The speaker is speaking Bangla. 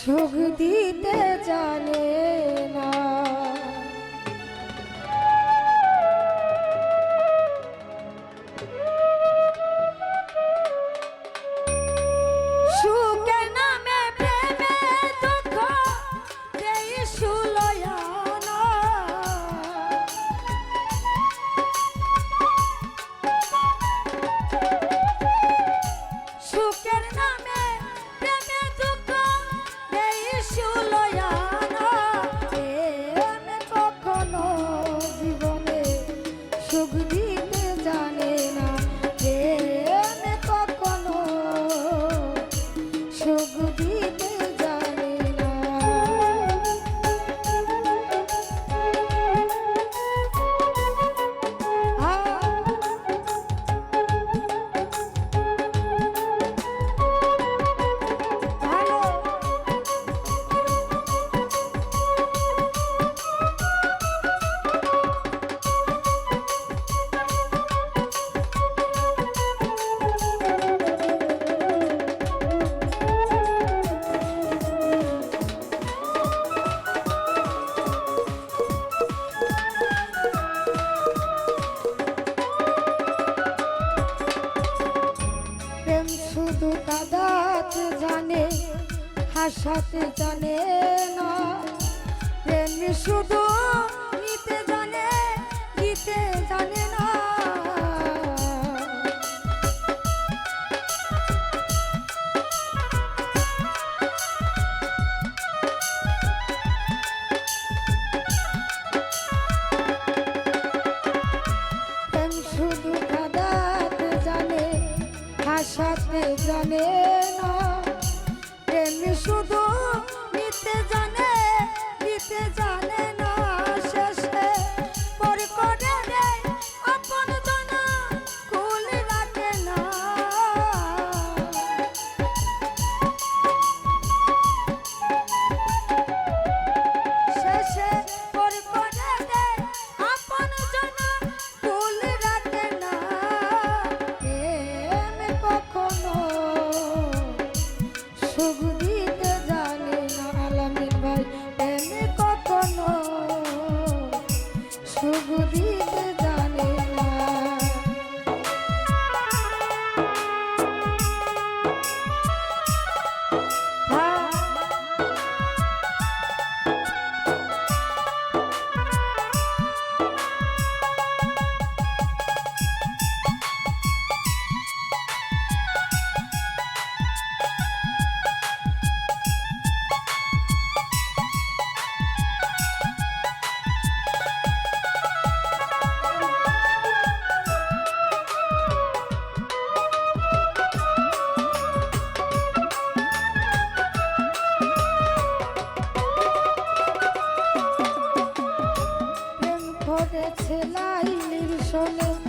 সুখ দিতে জানে। হাসাতে জানে হাসাতে জানে না। প্রেম শুধু প্রাণে না সুখ দিতে গেছে লাইলির সনে।